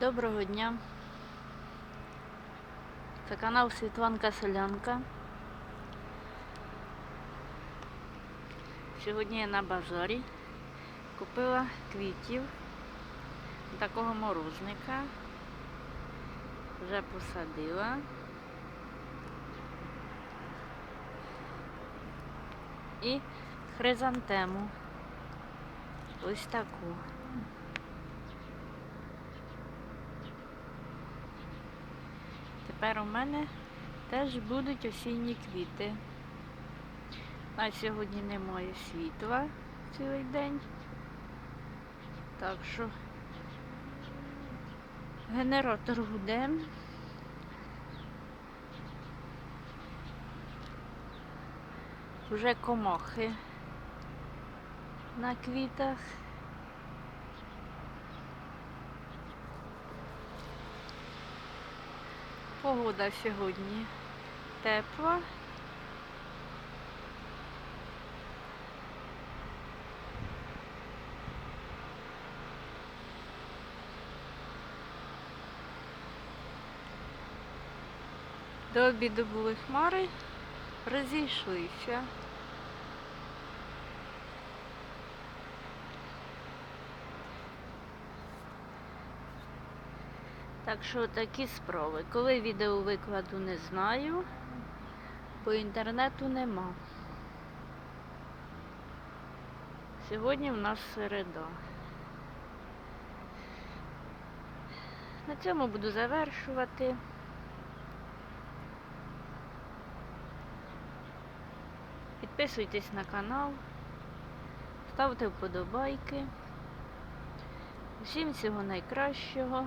Доброго дня. Це канал Світланка Селянка. Сьогодні я на базарі купила квітів такого морозника. Вже посадила. І хризантему. Ось таку. Тепер у мене теж будуть осінні квіти. На сьогодні немає світла цілий день. Так що генератор гуде. Вже комахи на квітах. Погода сьогодні тепла. До обіду були хмари, розійшлися. Так що такі справи. Коли відео викладу, не знаю, бо інтернету нема. Сьогодні в нас середа. На цьому буду завершувати. Підписуйтесь на канал, ставте вподобайки. Всім всього найкращого